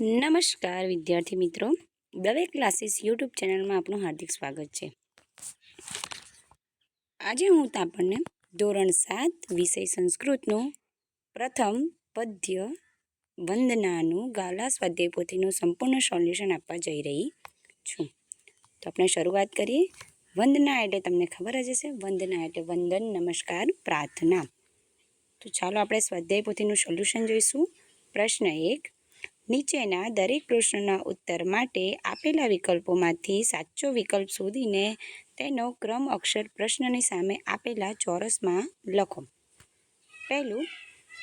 નમસ્કાર વિદ્યાર્થી મિત્રો. દવે ક્લાસીસ યુટ્યુબ ચેનલમાં આપનું હાર્દિક સ્વાગત છે. આજે હું આપણને ધોરણ સાત વિષય સંસ્કૃતનું પ્રથમ પદ્ય વંદનાનું ગાલા સ્વાધ્યાય પોથીનું સંપૂર્ણ સોલ્યુશન આપવા જઈ રહી છું. તો આપણે શરૂઆત કરીએ. વંદના એટલે તમને ખબર જ હશે, વંદના એટલે વંદન, નમસ્કાર, પ્રાર્થના. તો ચાલો આપણે સ્વાધ્યાય પોથીનું સોલ્યુશન જોઈશું. પ્રશ્ન એક નીચેના દરેક પ્રશ્નના ઉત્તર માટે આપેલા વિકલ્પોમાંથી સાચો વિકલ્પ શોધીને તેનો ક્રમ અક્ષર પ્રશ્નની સામે આપેલા ચોરસમાં લખો. પહેલું,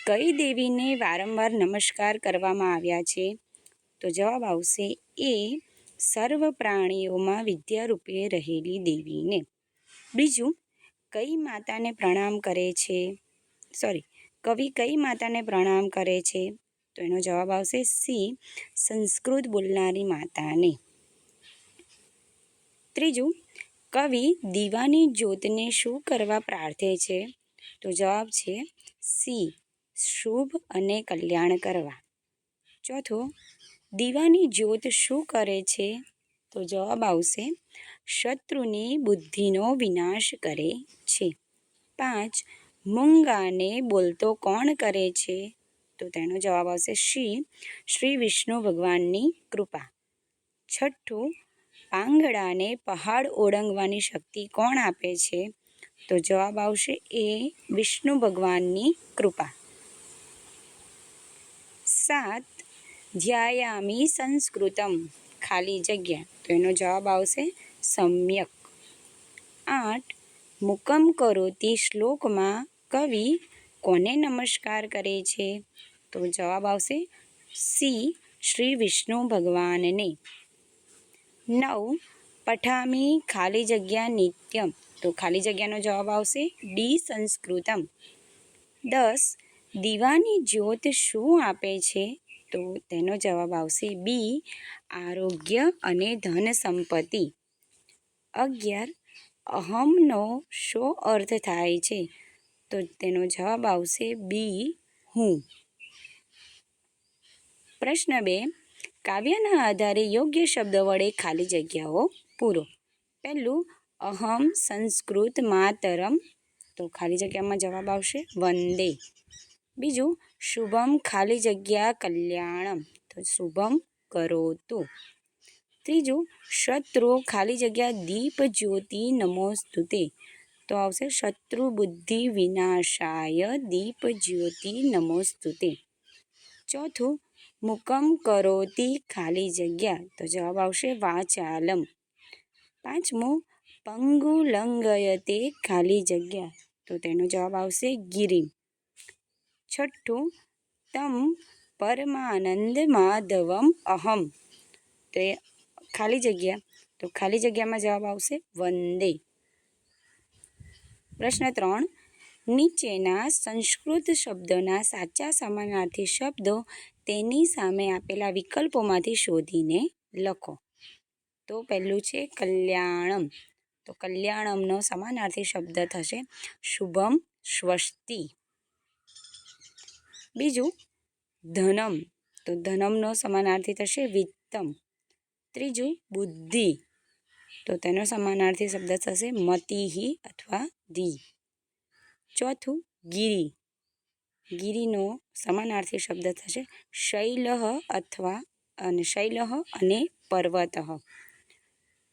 કઈ દેવીને વારંવાર નમસ્કાર કરવામાં આવ્યા છે? તો જવાબ આવશે એ, સર્વ પ્રાણીઓમાં વિદ્યારૂપે રહેલી દેવીને. બીજું, કઈ માતાને પ્રણામ કરે છે? સોરી કવિ કઈ માતાને પ્રણામ કરે છે? તો એનો જવાબ આવશે સી, સંસ્કૃત બોલનારી માતાને. ત્રીજું, કવિ દીવાની જ્યોતને શું કરવા પ્રાર્થે છે? તો જવાબ છે સી, શુભ અને કલ્યાણ કરવા. ચોથો, દીવાની જ્યોત શું કરે છે? તો જવાબ આવશે શત્રુની બુદ્ધિનો વિનાશ કરે છે. પાંચ, મૂંગાને બોલતો કોણ કરે છે? તો તેનો જવાબ આવશે શ્રી શ્રી વિષ્ણુ ભગવાનની કૃપા. છઠ્ઠું, પાંગડાને પહાડ ઓળંગવાની શક્તિ કોણ આપે છે? તો જવાબ આવશે એ વિષ્ણુ ભગવાનની કૃપા. સાત, ધ્યાયામી સંસ્કૃતમ, ખાલી જગ્યા. તો એનો જવાબ આવશે સમ્યક. આઠ, મુકમ કરોતી શ્લોકમાં કવિ કોને નમસ્કાર કરે છે? તો જવાબ આવશે સી, શ્રી વિષ્ણુ ભગવાનને. નવ, પઠામી ખાલી જગ્યા નિત્યમ. તો ખાલી જગ્યાનો જવાબ આવશે ડી, સંસ્કૃતમ. દસ, દીવાની જ્યોત શું આપે છે? તો તેનો જવાબ આવશે બી, આરોગ્ય અને ધન સંપત્તિ. અગિયાર, અહમનો શો અર્થ થાય છે? તો તેનો જવાબ આવશે બી હું. પ્રશ્ન બે, કાવ્યના આધારે યોગ્ય શબ્દ વડે ખાલી જગ્યાઓ પૂરો. પહેલું, અહમ સંસ્કૃત માતરમ, તો ખાલી જગ્યામાં જવાબ આવશે વંદે. બીજું, શુભમ ખાલી જગ્યા કલ્યાણમ, તો શુભમ કરોતુ ત્રીજું, શત્રુ ખાલી જગ્યા દીપ જ્યોતિ નમોસ્તુતે તો આવશે શત્રુ બુદ્ધિ વિનાશાય દીપ જ્યોતિ નમોસ્તુતે ચોથું મુકમ કરોતી ખાલી જગ્યા તો જવાબ આવશે વાચાલમ પાંચમું પંગુ લંગયતે ખાલી જગ્યા તો તેનો જવાબ આવશે ગિરિ છઠ્ઠું તમ પરમાનંદ માધવમ અહમ તો એ ખાલી જગ્યા તો ખાલી જગ્યામાં જવાબ આવશે વંદે પ્રશ્ન ત્રણ. નીચેના સંસ્કૃત શબ્દોના સાચા સમાનાર્થી શબ્દો તેની સામે આપેલા વિકલ્પોમાંથી શોધીને લખો. તો પહેલું છે કલ્યાણમ. તો કલ્યાણમનો સમાનાર્થી શબ્દ થશે શુભમ સ્વસ્તિ. બીજું ધનમ. તો ધનમનો સમાનાર્થી થશે વિત્તમ. ત્રીજું બુદ્ધિ. તો તેનો સમાનાર્થી શબ્દ થશે મતિહી અથવા ધી ચોથું, ગિરિ. ગિરિનો સમાનાર્થી શબ્દ થશે શૈલહ અથવા અને શૈલહ અને પર્વત.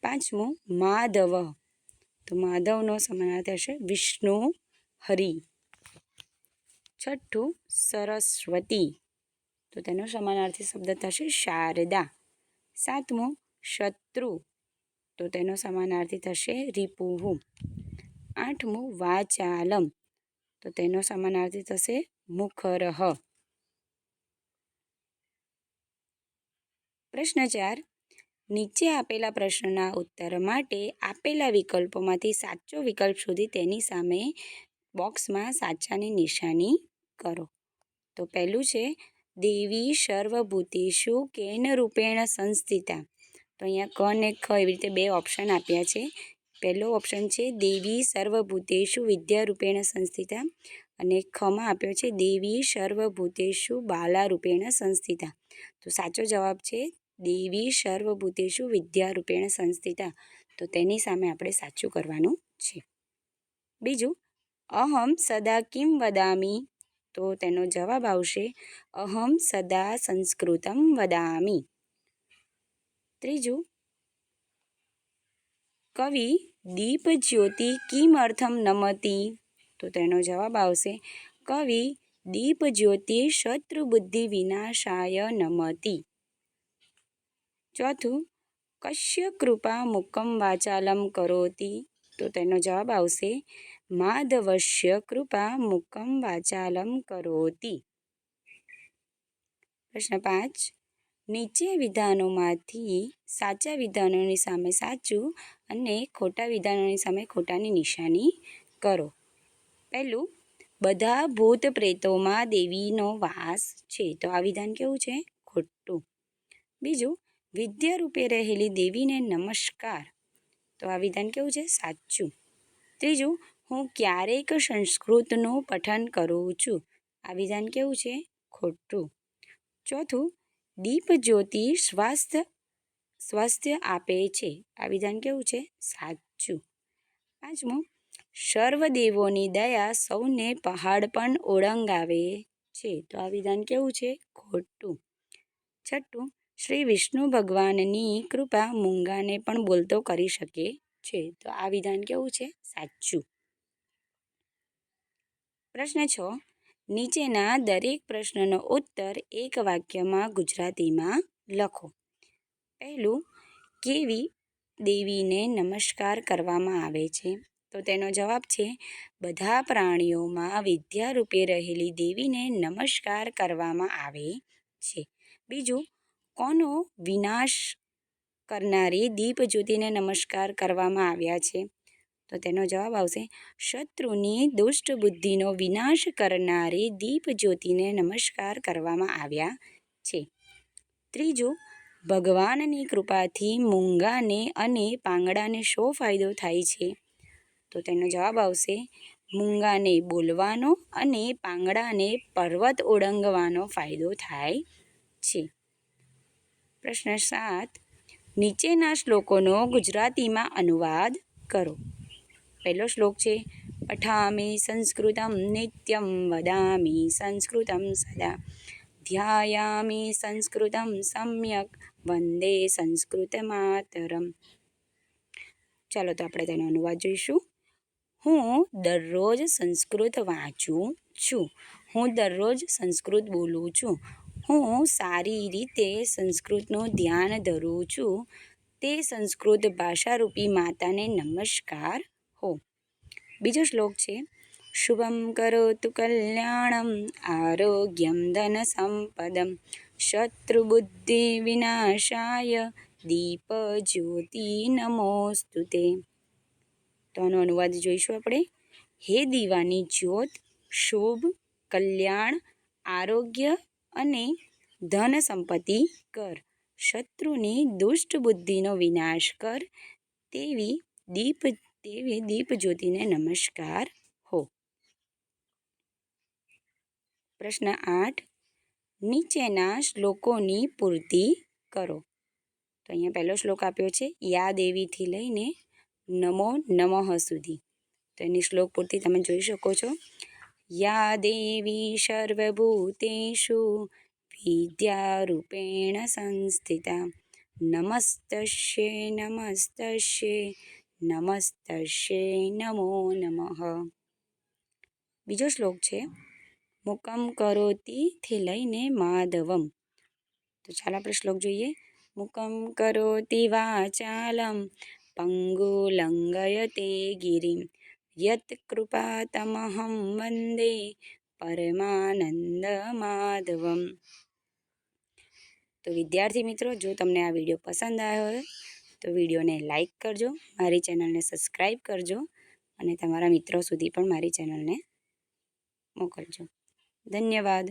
પાંચમું, માધવ. તો માધવનો સમાનાર્થી હશે વિષ્ણુ હરિ. છઠ્ઠું, સરસ્વતી. તો તેનો સમાનાર્થી શબ્દ થશે શારદા. સાતમું, શત્રુ. તો તેનો સમાનાર્થી થશે રિપુહુ આઠમું વાચાલમ. તો તેનો સમાનાર્થી થશે મુખરહ. પ્રશ્ન ચાર. નીચે આપેલા પ્રશ્નના ઉત્તર માટે આપેલા વિકલ્પોમાંથી સાચો વિકલ્પ શોધી તેની સામે બોક્સમાં સાચાની નિશાની કરો. તો પહેલું છે, દેવી સર્વભૂતિષુ કેન રૂપેણ સંસ્થિતા. તો અહીંયા ક ને ખ એવી રીતે બે ઓપ્શન આપ્યા છે. પહેલો ઓપ્શન છે, દેવી સર્વભૂતેશુ વિદ્યારૂપેણ સંસ્થિતા. અને ખમાં આપ્યો છે, દેવી સર્વભૂતેશુ બાલારૂપેણ સંસ્થિતા. તો સાચો જવાબ છે, દેવી સર્વભૂતેશુ વિદ્યારૂપેણ સંસ્થિતા. તો તેની સામે આપણે સાચું કરવાનું છે. બીજું, અહમ સદા કિમ વદામી? તો તેનો જવાબ આવશે, અહમ સદા સંસ્કૃતમ વદામી. ત્રીજું, કવિ દીપ જ્યોતિ કિમ અર્થમ નમતી? તો તેનો જવાબ આવશે, કવિ દીપ જ્યોતિ શત્રુ બુદ્ધિ વિનાશાય નમતી. ચોથું, કશ્ય કૃપા મુકમ વાચાલમ કરોતી? તો તેનો જવાબ આવશે, માધવશ્ય કૃપા મુકમ વાચાલમ કરોતી. પ્રશ્ન પાંચ નીચે વિધાનોમાંથી સાચા વિધાનોની સામે સાચું અને ખોટા વિધાનોની સામે ખોટાની નિશાની કરો. પહેલું, બધા ભૂત પ્રેતોમાં દેવીનો વાસ છે. તો આ વિધાન કેવું છે? ખોટું. બીજું, વિદ્યા રૂપે રહેલી દેવીને નમસ્કાર. તો આ વિધાન કેવું છે? સાચું. ત્રીજું, હું ક્યારેક સંસ્કૃતનું પઠન કરું છું. આ વિધાન કેવું છે? ખોટું. ચોથું દીપ જ્યોતિ સ્વાસ્થ્ય સ્વાસ્થ્ય આપે છે. આ વિધાન કેવું છે? સાચું. પાંચમું સર્વદેવોની દયા સૌને પહાડ પણ ઓળંગાવે છે. તો આ વિધાન કેવું છે? ખોટું. છઠ્ઠું, શ્રી વિષ્ણુ ભગવાનની કૃપા મૂંગાને પણ બોલતો કરી શકે છે. તો આ વિધાન કેવું છે? સાચું. પ્રશ્ન છ નીચેના દરેક પ્રશ્નનો ઉત્તર એક વાક્યમાં ગુજરાતીમાં લખો. પહેલું, કેવી દેવીને નમસ્કાર કરવામાં આવે છે? તો તેનો જવાબ છે, બધા પ્રાણીઓમાં વિદ્યારૂપે રહેલી દેવીને નમસ્કાર કરવામાં આવે છે. બીજું, કોનો વિનાશ કરનારી દીપ જ્યોતિને નમસ્કાર કરવામાં આવ્યા છે? તો તેનો જવાબ આવશે, શત્રુની દુષ્ટ બુદ્ધિનો વિનાશ કરનારી દીપ જ્યોતિને નમસ્કાર કરવામાં આવ્યા છે. ત્રીજું, ભગવાનની કૃપાથી મૂંગાને અને પાંગડાને શો ફાયદો થાય છે? તો તેનો જવાબ આવશે, મૂંગાને બોલવાનો અને પાંગડાને પર્વત ઓળંગવાનો ફાયદો થાય છે. પ્રશ્ન સાત, નીચેના શ્લોકોનો ગુજરાતીમાં અનુવાદ કરો. પહેલો શ્લોક છે, પઠામી સંસ્કૃતમ નિત્યમ વદામી સંસ્કૃતમ સદા. ધ્યાયામી સંસ્કૃતમ સમ્યક વંદે સંસ્કૃત માતરમ ચાલો તો આપણે તેનો અનુવાદ જોઈશું. હું દરરોજ સંસ્કૃત વાંચું છું. હું દરરોજ સંસ્કૃત બોલું છું. હું સારી રીતે સંસ્કૃતનું ધ્યાન ધરું છું. તે સંસ્કૃત ભાષારૂપી માતાને નમસ્કાર. બીજો શ્લોક છે, શુભમ કરોતુ કલ્યાણમ, આરોગ્યમ ધન સંપદમ શત્રુબુદ્ધિ વિનાશાય દીપ જ્યોતિ નમોસ્તુતે તો આનો અનુવાદ જોઈશું આપણે. હે દીવાની જ્યોત, શુભ, કલ્યાણ, આરોગ્ય અને ધન સંપત્તિ કર. શત્રુની દુષ્ટ બુદ્ધિનો વિનાશ કર. તેવી દીપ તેવી દીપજ્યોતિને નમસ્કાર. હો. પ્રશ્ન આઠ. નીચેના શ્લોકોની પૂર્તિ કરો. તો અહીંયા પહેલો શ્લોક આપ્યો છે યા દેવીથી લઈને નમો નમઃ સુધી. તો એની શ્લોક પૂર્તિ તમે જોઈ શકો છો. યા દેવી સર્વભૂતેષુ વિદ્યારૂપેણ સંસ્થિતા. નમસ્તસ્યે નમસ્તસ્યે. નમસ્તસ્યે નમો નમઃ. બીજો શ્લોક છે, મુકમ કરોતીથી લઈને માધવમ. તો ચાલો આપણે શ્લોક જોઈએ. મુકમ કરોતિ વાચાલમ, પંગુલંગયતે ગિરિમ. યત કૃપા તમહં વંદે પરમાનંદ માધવમ. તો વિદ્યાર્થી મિત્રો, જો તમને આ વીડિયો પસંદ આવ્યો હોય તો વિડીયોને લાઇક કરજો, મારી ચેનલને સબસ્ક્રાઈબ કરજો અને તમારા મિત્રો સુધી પણ મારી ચેનલને મોકલજો. ધન્યવાદ.